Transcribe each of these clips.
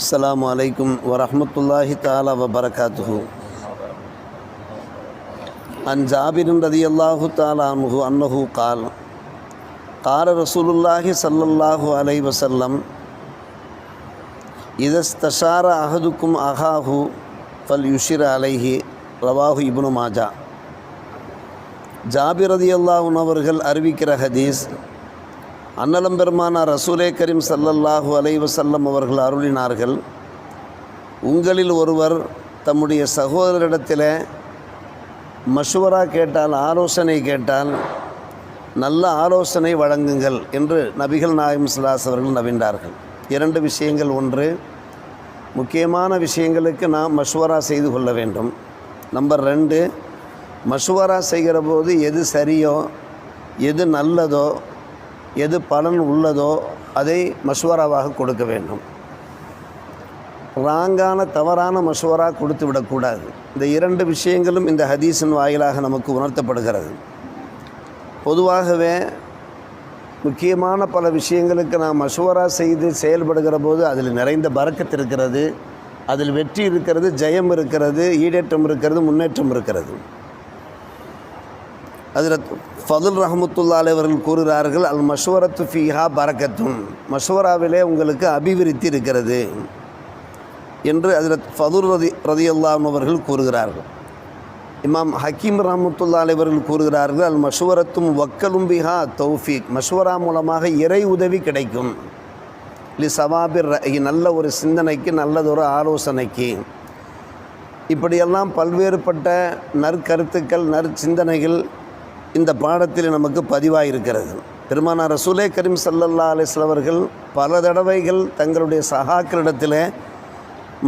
அஸ்லாம் வலைக்கும் வரமத்துல்லாஹி தாலா வபரகாத்து அன் ஜாபிரும் ரதி அல்லாஹு தாலாமுஹு அன்னஹு கால் கால ரசூலுல்லாஹி சல்லல்லாஹு அலை வசல்லம் இதஸ்தஷார அஹதுக்கும் அஹாஹு ஃபல் யுஷிர் அலைஹி ரவாஹு இபுனு மாஜா ஜாபிர் ரதி அல்லாஹுன் அவர்கள் அறிவிக்கிற ஹதீஸ் அன்னலம் பெருமானார் ரசூலே கரீம் சல்லல்லாஹு அலைவசல்லம் அவர்கள் அருளினார்கள் உங்களில் ஒருவர் தம்முடைய சகோதரரிடத்தில் மஷுவரா கேட்டால் ஆலோசனை கேட்டால் நல்ல ஆலோசனை வழங்குங்கள் என்று நபிகள் நாயம் சிலாஸ் அவர்கள் நவின்றார்கள் இரண்டு விஷயங்கள் ஒன்று முக்கியமான விஷயங்களுக்கு நாம் மஷுவரா செய்து கொள்ள வேண்டும். நம்பர் ரெண்டு மஷுவரா செய்கிற போது எது சரியோ எது நல்லதோ எது பலன் உள்ளதோ அதை மஷ்வராவாக கொடுக்க வேண்டும். ராங்கான தவறான மஷுவரா கொடுத்து விடக்கூடாது. இந்த இரண்டு விஷயங்களும் இந்த ஹதீஸின் வாயிலாக நமக்கு உணர்த்தப்படுகிறது. பொதுவாகவே முக்கியமான பல விஷயங்களுக்கு நாம் மசுவரா செய்து செயல்படுகிற போது அதில் நிறைந்த பறக்கத்து இருக்கிறது அதில் வெற்றி இருக்கிறது ஜெயம் இருக்கிறது ஈடேற்றம் இருக்கிறது முன்னேற்றம் இருக்கிறது. அதில் ஃபதுல் ரஹமத்துல்லா அலைவர்கள் கூறுகிறார்கள் அல் மஷ்வரத்து ஃபீஹா பரக்கத்தும் மஷ்வராவிலே உங்களுக்கு அபிவிருத்தி இருக்கிறது என்று அதில் ஃபதுல் ரதி ரதியுல்லாம் அவர்கள் கூறுகிறார்கள். இமாம் ஹக்கீம் ரஹமத்துல்லா அலைவர்கள் கூறுகிறார்கள் அல் மஷ்வரத்தும் வக்கலும் பிஹா தௌஃபீக். மஷ்வரா மூலமாக இறை உதவி கிடைக்கும். லி சவாபிர் நல்ல ஒரு சிந்தனைக்கு நல்லதொரு ஆலோசனைக்கு. இப்படியெல்லாம் பல்வேறுபட்ட நற்கருத்துக்கள் நற்சிந்தனைகள் இந்த பாடத்தில் நமக்கு பதிவாயிருக்கிறது. பெருமானார் ரசூலே கரீம் சல்லல்லா அலிஸ்ல அவர்கள் பல தடவைகள் தங்களுடைய சகாக்களிடத்தில்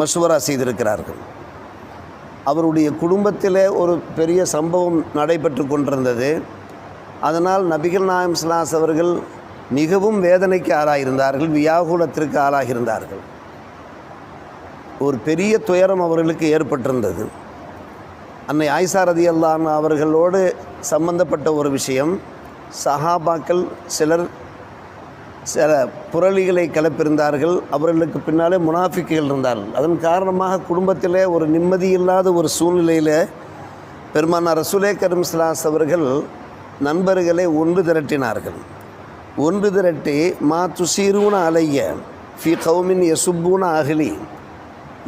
மசுவரா செய்திருக்கிறார்கள். அவருடைய குடும்பத்தில் ஒரு பெரிய சம்பவம் நடைபெற்று கொண்டிருந்தது. அதனால் நபிகள் நாயம் ஸ்லாஸ் அவர்கள் மிகவும் வேதனைக்கு ஆளாகியிருந்தார்கள் வியாகுலத்திற்கு ஆளாகியிருந்தார்கள். ஒரு பெரிய துயரம் அவர்களுக்கு ஏற்பட்டிருந்தது. அன்னை ஆய்சாரதி ரதி அல்லான் அவர்களோடு சம்பந்தப்பட்ட ஒரு விஷயம். சஹாபாக்கள் சிலர் சில புரளிகளை கலப்பிருந்தார்கள். அவர்களுக்கு பின்னாலே முனாஃபிக்குகள் இருந்தார்கள். அதன் காரணமாக குடும்பத்திலே ஒரு நிம்மதி இல்லாத ஒரு சூழ்நிலையில் பெருமானார் ரசுலே கரும் ஸ்லாஸ் அவர்கள் நண்பர்களை ஒன்று திரட்டினார்கள். ஒன்று திரட்டி மா துசீரூன அலைய ஃபி கௌமின் யசுப்பூன அகலி.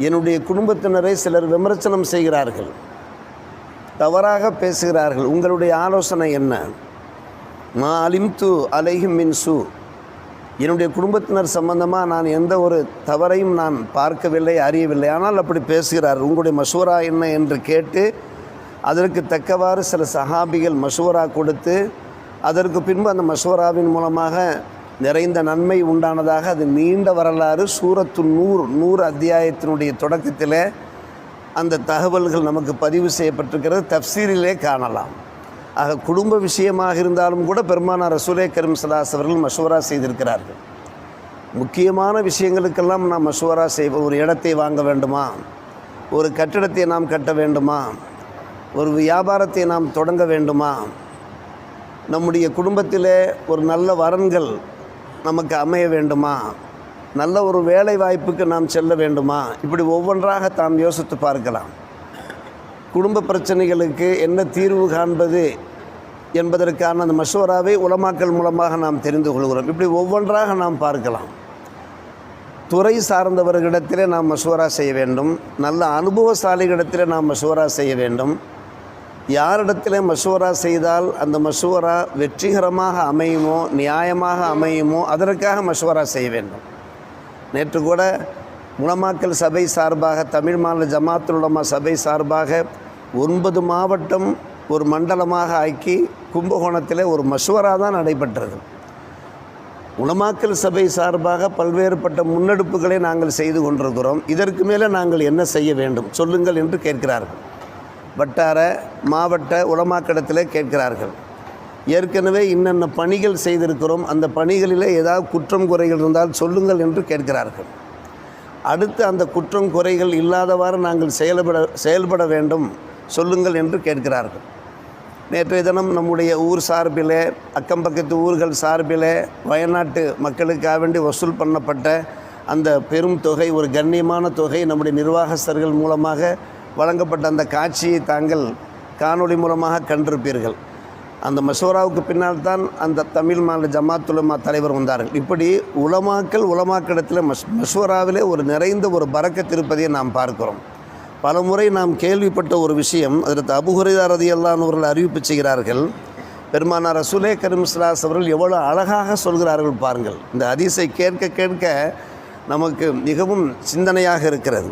என்னுடைய குடும்பத்தினரை சிலர் விமர்சனம் செய்கிறார்கள். தவறாக பேசுகிறார்கள். உங்களுடைய ஆலோசனை என்ன? மா அலிம்து அலைஹிம் மின் சு. என்னுடைய குடும்பத்தினர் சம்பந்தமாக நான் எந்த ஒரு தவறையும் நான் பார்க்கவில்லை அறியவில்லை. ஆனால் அப்படி பேசுகிறார். உங்களுடைய மசூரா என்ன என்று கேட்டு அதற்கு தக்கவாறு சில சஹாபிகள் மசூரா கொடுத்து அதற்கு பின்பு அந்த மசூராவின் மூலமாக நிறைந்த நன்மை உண்டானதாக அது நீண்ட வரலாறு. சூரத்து நூறு நூறு அத்தியாயத்தினுடைய தொடக்கத்தில் அந்த தகவல்கள் நமக்கு பதிவு செய்யப்பட்டிருக்கிறது தப்சீரிலே காணலாம். ஆக குடும்ப விஷயமாக இருந்தாலும் கூட பெருமானார் ரசூலே கரும் சலாஸ் அவர்கள் மஷூரா செய்திருக்கிறார்கள். முக்கியமான விஷயங்களுக்கெல்லாம் நாம் மஷூரா செய்வோம் ஒரு இடத்தை வாங்க வேண்டுமா? ஒரு கட்டிடத்தை நாம் கட்ட வேண்டுமா? ஒரு வியாபாரத்தை நாம் தொடங்க வேண்டுமா? நம்முடைய குடும்பத்தில் ஒரு நல்ல வரன்கள் நமக்கு அமைய வேண்டுமா? நல்ல ஒரு வேலை வாய்ப்புக்கு நாம் செல்ல வேண்டுமா? இப்படி ஒவ்வொன்றாக தாம் யோசித்து பார்க்கலாம். குடும்ப பிரச்சனைகளுக்கு என்ன தீர்வு காண்பது என்பதற்கான அந்த மசோராவை உலமாக்கல் மூலமாக நாம் தெரிந்து கொள்கிறோம். இப்படி ஒவ்வொன்றாக நாம் பார்க்கலாம். துறை சார்ந்தவர்களிடத்திலே நாம் மசோரா செய்ய வேண்டும். நல்ல அனுபவசாலிகளிடத்திலே நாம் மசோரா செய்ய வேண்டும். யாரிடத்திலே மசோரா செய்தால் அந்த மசோரா வெற்றிகரமாக அமையுமோ நியாயமாக அமையுமோ அதற்காக மசோரா செய்ய வேண்டும். நேற்று கூட உலமாக்கல் சபை சார்பாக தமிழ் மாநில ஜமாத்துலமா உலமா சபை சார்பாக ஒன்பது மாவட்டம் ஒரு மண்டலமாக ஆக்கி கும்பகோணத்தில் ஒரு மசுவரா தான் நடைபெற்றது. உலமாக்கல் சபை சார்பாக பல்வேறுபட்ட முன்னெடுப்புகளை நாங்கள் செய்து கொண்டிருக்கிறோம். இதற்கு மேலே நாங்கள் என்ன செய்ய வேண்டும்? சொல்லுங்கள் என்று கேட்கிறார்கள். வட்டார மாவட்ட உலமாக்கடத்தில் கேட்கிறார்கள். ஏற்கனவே இன்னென்ன பணிகள் செய்திருக்கிறோம் அந்த பணிகளில் ஏதாவது குற்றம் குறைகள் இருந்தால் சொல்லுங்கள் என்று கேட்கிறார்கள். அடுத்து அந்த குற்றம் குறைகள் இல்லாதவாறு நாங்கள் செயல்பட செயல்பட வேண்டும் சொல்லுங்கள் என்று கேட்கிறார்கள். நேற்றைய தினம் நம்முடைய ஊர் சார்பிலே அக்கம் பக்கத்து ஊர்கள் சார்பிலே வயநாட்டு மக்களுக்காக வேண்டி வசூல் பண்ணப்பட்ட அந்த பெரும் தொகை ஒரு கண்ணியமான தொகை நம்முடைய நிர்வாகஸ்தர்கள் மூலமாக வழங்கப்பட்ட அந்த காட்சியை தாங்கள் காணொளி மூலமாக கண்டிருப்பீர்கள். அந்த மசோராவுக்கு பின்னால் தான் அந்த தமிழ் மாநில ஜமாத் உலமா தலைவர் வந்தார்கள். இப்படி உலமாக்கள் உலமாக்கிடத்தில் மஸ் மசோராவிலே ஒரு நிறைந்த ஒரு பறக்கத் இருப்பதை நாம் பார்க்கிறோம். பலமுறை நாம் கேள்விப்பட்ட ஒரு விஷயம் அதற்கு அபுஹுரைதார் ரதியல்லான் அவர்கள் அறிவிப்பு செய்கிறார்கள் பெருமானார் ரசூலே கரிம்ஸ்லாஸ் அவர்கள் எவ்வளோ அழகாக சொல்கிறார்கள் பாருங்கள். இந்த அதிசை கேட்க கேட்க நமக்கு மிகவும் சிந்தனையாக இருக்கிறது.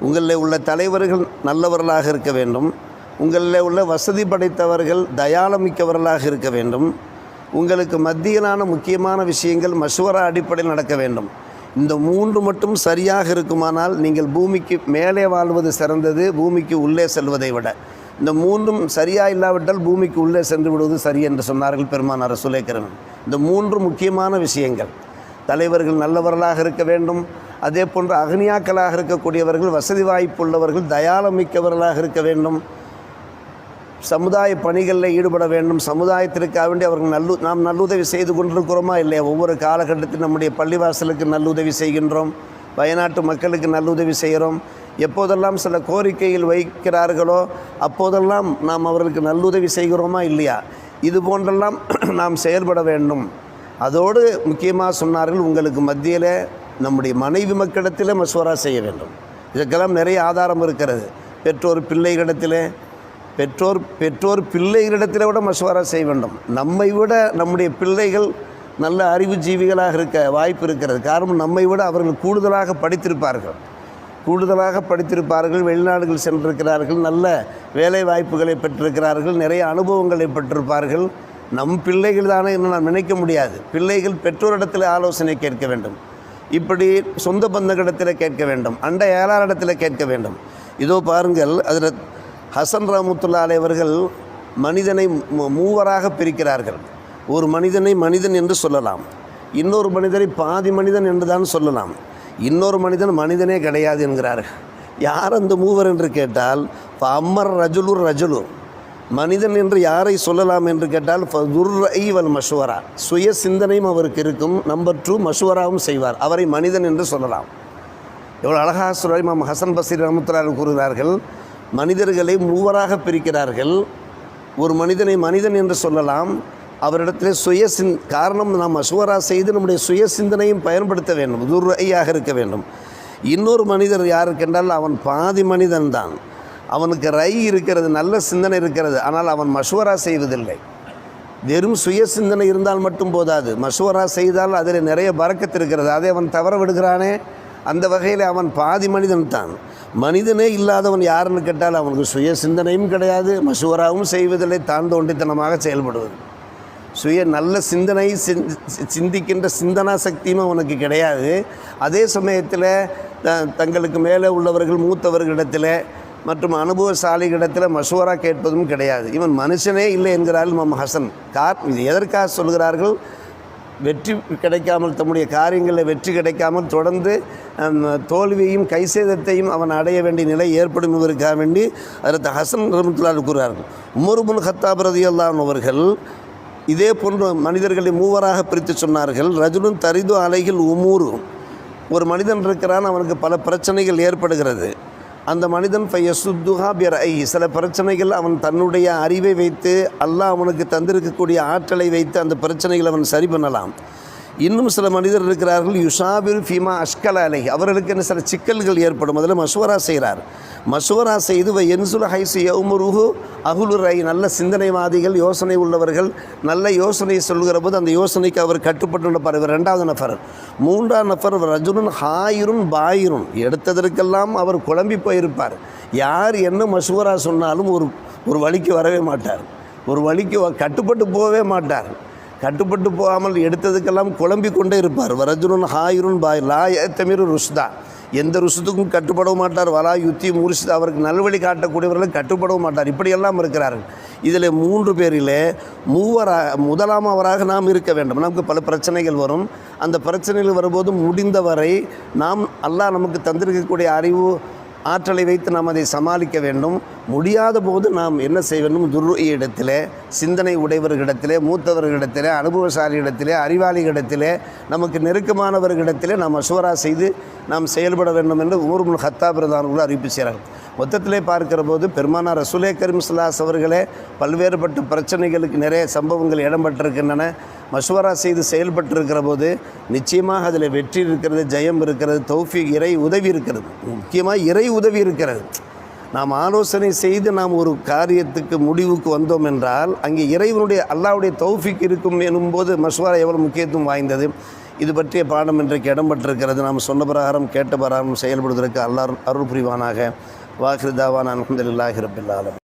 உங்களில் உள்ள தலைவர்கள் நல்லவர்களாக இருக்க வேண்டும். உங்களில் உள்ள வசதி படைத்தவர்கள் தயாளமிக்கவர்களாக இருக்க வேண்டும். உங்களுக்கு மத்தியிலான முக்கியமான விஷயங்கள் மசுவரா அடிப்படையில் நடக்க வேண்டும். இந்த மூன்று மட்டும் சரியாக இருக்குமானால் நீங்கள் பூமிக்கு மேலே வாழ்வது சிறந்தது பூமிக்கு உள்ளே செல்வதை விட. இந்த மூன்றும் சரியாக இல்லாவிட்டால் பூமிக்கு உள்ளே சென்று விடுவது சரி என்று சொன்னார்கள் பெருமானார் சுலேக்கரன் இந்த மூன்று முக்கியமான விஷயங்கள். தலைவர்கள் நல்லவர்களாக இருக்க வேண்டும். அதே போன்று அகனியாக்களாக இருக்கக்கூடியவர்கள் வசதி வாய்ப்புள்ளவர்கள் தயாளமிக்கவர்களாக இருக்க வேண்டும். சமுதாய பணிகளில் ஈடுபட வேண்டும். சமுதாயத்திற்காக வேண்டி அவர்கள் நல்லு நாம் நல்லுதவி செய்து கொண்டிருக்கிறோமா இல்லையா? ஒவ்வொரு காலகட்டத்தில் நம்முடைய பள்ளிவாசலுக்கு நல்லுதவி செய்கின்றோம். வயநாட்டு மக்களுக்கு நல்லுதவி செய்கிறோம். எப்போதெல்லாம் சில கோரிக்கைகள் வைக்கிறார்களோ அப்போதெல்லாம் நாம் அவர்களுக்கு நல்லுதவி செய்கிறோமா இல்லையா? இது போன்றெல்லாம் நாம் செயல்பட வேண்டும். அதோடு முக்கியமாக சொன்னார்கள் உங்களுக்கு மத்தியில் நம்முடைய மனைவி மக்களிடத்தில் மசோரா செய்ய வேண்டும். இதுக்கெல்லாம் நிறைய ஆதாரம் இருக்கிறது. பெற்றோர் பிள்ளைகளிடத்தில் பெற்றோர் பெற்றோர் பிள்ளைகளிடத்தில் விட மசோரா செய்ய வேண்டும். நம்மை விட நம்முடைய பிள்ளைகள் நல்ல அறிவுஜீவிகளாக இருக்க வாய்ப்பு இருக்கிறது. காரணம் நம்மை விட அவர்கள் கூடுதலாக படித்திருப்பார்கள். கூடுதலாக படித்திருப்பார்கள் வெளிநாடுகள் சென்றிருக்கிறார்கள் நல்ல வேலை வாய்ப்புகளை பெற்றிருக்கிறார்கள் நிறைய அனுபவங்களை பெற்றிருப்பார்கள். நம் பிள்ளைகள் தானே என்று நாம் நினைக்க முடியாது. பிள்ளைகள் பெற்றோரிடத்தில் ஆலோசனை கேட்க வேண்டும். இப்படி சொந்த பந்தங்களிடத்தில் கேட்க வேண்டும். அண்டை ஏழாரிடத்தில் கேட்க வேண்டும். இதோ பாருங்கள் அதில் ஹசன் ரஹமத்துல்லா அலைவர்கள் மனிதனை மூ- மூவராக பிரிக்கிறார்கள். ஒரு மனிதனை மனிதன் என்று சொல்லலாம். இன்னொரு மனிதனை பாதி மனிதன் என்றுதான் சொல்லலாம். இன்னொரு மனிதன் மனிதனே கிடையாது என்கிறார்கள். யார் அந்த மூவர் என்று கேட்டால் அம்மர் ரஜுலுர் ரஜுலுர் மனிதன் என்று யாரை சொல்லலாம் என்று கேட்டால் துர்ரைவல் மஷுவரா. சுய சிந்தனையும் அவருக்கு இருக்கும். நம்பர் டூ மஷுவராவும் செய்வார். அவரை மனிதன் என்று சொல்லலாம். எவ்வளோ அழகா சொல்றார் ஹசன் பசீர் ரஹமத்துல்லாஹி கூறுகிறார்கள். மனிதர்களை மூவராக பிரிக்கிறார்கள். ஒரு மனிதனை மனிதன் என்று சொல்லலாம். அவரிடத்திலே சுய சிந் காரணம் நாம் அசுவரா செய்து நம்முடைய சுய சிந்தனையும் பயன்படுத்த வேண்டும். துர்வையாக இருக்க வேண்டும். இன்னொரு மனிதர் யாருக்கென்றால் அவன் பாதி மனிதன்தான். அவனுக்கு ரை இருக்கிறது நல்ல சிந்தனை இருக்கிறது. ஆனால் அவன் மசுவரா செய்வதில்லை. வெறும் சுய சிந்தனை இருந்தால் மட்டும் போதாது. மசுவரா செய்தால் அதில் நிறைய பறக்கத்து இருக்கிறது. அதை அவன் தவற விடுகிறானே? அந்த வகையில் அவன் பாதி மனிதன் தான். மனிதனே இல்லாதவன் யாருன்னு கேட்டால் அவனுக்கு சுய சிந்தனையும் கிடையாது மசூராவும் செய்வதில்லை தான் தோண்டித்தனமாக செயல்படுவது. சுய நல்ல சிந்தனை சிந்திக்கின்ற சிந்தனா சக்தியும் அவனுக்கு கிடையாது. அதே சமயத்தில் த- தங்களுக்கு மேலே உள்ளவர்கள் மூத்தவர்களிடத்தில் மற்றும் அனுபவசாலிகளிடத்தில் மசோரா கேட்பதும் கிடையாது. இவன் மனுஷனே இல்லை என்கிறார்கள் மம் ஹசன். கார் இது எதற்காக சொல்கிறார்கள்? வெற்றி கிடைக்காமல் தம்முடைய காரியங்களில் வெற்றி கிடைக்காமல் தொடர்ந்து தோல்வியையும் கைசேதத்தையும் அவன் அடைய வேண்டிய நிலை ஏற்படும் இவருக்காக வேண்டி அடுத்த ஹசன் ரமத்துலால் கூறுகிறார்கள் உமருபுல் ஹத்தாப் ரதியல்லான் அவர்கள் இதே போன்ற மனிதர்களை மூவராக பிரித்து சொன்னார்கள். ரஜுலும் தரிது அலைகள் உமூரு. ஒரு மனிதன் இருக்கிறான் அவனுக்கு பல பிரச்சனைகள் ஏற்படுகிறது. அந்த மனிதன் ஃபையசுத்துஹா பிர் ஐ சில பிரச்சனைகள் அவன் தன்னுடைய அறிவை வைத்து அல்லாஹ் அவனுக்கு தந்திருக்கக்கூடிய ஆற்றலை வைத்து அந்த பிரச்சனைகளை அவன் சரி பண்ணலாம். இன்னும் சில மனிதர் இருக்கிறார்கள் யுஷாபில் ஃபீமா அஷ்கல அலை அவர்களுக்கு என்ன சில சிக்கல்கள் ஏற்படும். அதில் மசோரா செய்கிறார். மசோரா செய்து என்சுல ஹைசு யவுமுருகு அகுலுரை நல்ல சிந்தனைவாதிகள் யோசனை உள்ளவர்கள் நல்ல யோசனை சொல்கிற போது அந்த யோசனைக்கு அவர் கட்டுப்பட்டு பார் இவர் ரெண்டாவது நபர் மூன்றாம் நபர் ரஜுனன் ஹாயிருன் பாயிருன். எடுத்ததற்கெல்லாம் அவர் குழம்பி போயிருப்பார். யார் என்ன மசுவரா சொன்னாலும் ஒரு ஒரு வழிக்கு வரவே மாட்டார். ஒரு வழிக்கு வ- கட்டுப்பட்டு போகவே மாட்டார். கட்டுப்பட்டு போகாமல் எடுத்ததுக்கெல்லாம் குழம்பி கொண்டே இருப்பார். வரஜுனுன் ஹாயிருன் பாய் லா தமிரு ருஷ்தா. எந்த ருஷத்துக்கும் கட்டுப்படவும் மாட்டார். வலா யுத்தி முர்ஷித் அவருக்கு நல்வழி காட்டக்கூடியவர்களும் கட்டுப்படவும் மாட்டார். இப்படியெல்லாம் இருக்கிறார்கள். இதில் மூன்று பேரிலே மூவரா முதலாமவராக நாம் இருக்க வேண்டும். நமக்கு பல பிரச்சனைகள் வரும். அந்த பிரச்சனைகள் வரும்போது முடிந்தவரை நாம் அல்லாஹ் நமக்கு தந்திருக்கக்கூடிய அறிவு ஆற்றலை வைத்து நாம் அதை சமாளிக்க வேண்டும். முடியாத போது நாம் என்ன செய்ய வேண்டும்? துரு இடத்திலே சிந்தனை உடையவர்களிடத்திலே மூத்தவர்களிடத்திலே அனுபவசாலியிடத்திலே அறிவாளிகளிடத்திலே நமக்கு நெருக்கமானவர்களிடத்திலே நாம் அசுவரா செய்து நாம் செயல்பட வேண்டும் என்று உமர்முல் ஹத்தா பிரதானர்கள் அறிவிப்பு செய்கிறார்கள். மொத்தத்திலே பார்க்கிற போது பெருமானார் ரசூலே கரிம்ஸ்லாஸ் அவர்களே பல்வேறுபட்ட பிரச்சனைகளுக்கு நிறைய சம்பவங்கள் இடம்பெற்றிருக்கின்றன. மஷ்வரா செய்து செயல்பட்டிருக்கிற போது நிச்சயமாக அதில் வெற்றி இருக்கிறது ஜெயம் இருக்கிறது தௌஃபி இறை உதவி இருக்கிறது. முக்கியமாக இறை உதவி இருக்கிறது. நாம் ஆலோசனை செய்து நாம் ஒரு காரியத்துக்கு முடிவுக்கு வந்தோம் என்றால் அங்கே இறைவனுடைய அல்லாவுடைய தௌஃபிக் இருக்கும் எனும்போது மஷ்வரா எவ்வளோ முக்கியத்துவம் வாய்ந்தது? இது பற்றிய பாடம் இன்றைக்கு இடம்பெற்றிருக்கிறது. நாம் சொன்ன பிரகாரம் கேட்ட பிரகாரம் செயல்படுவதற்கு அல்லா அருள் புரிவானாக. வாஹிருதாவான் அலமதுல்லாஹி ரபில் ஆலம்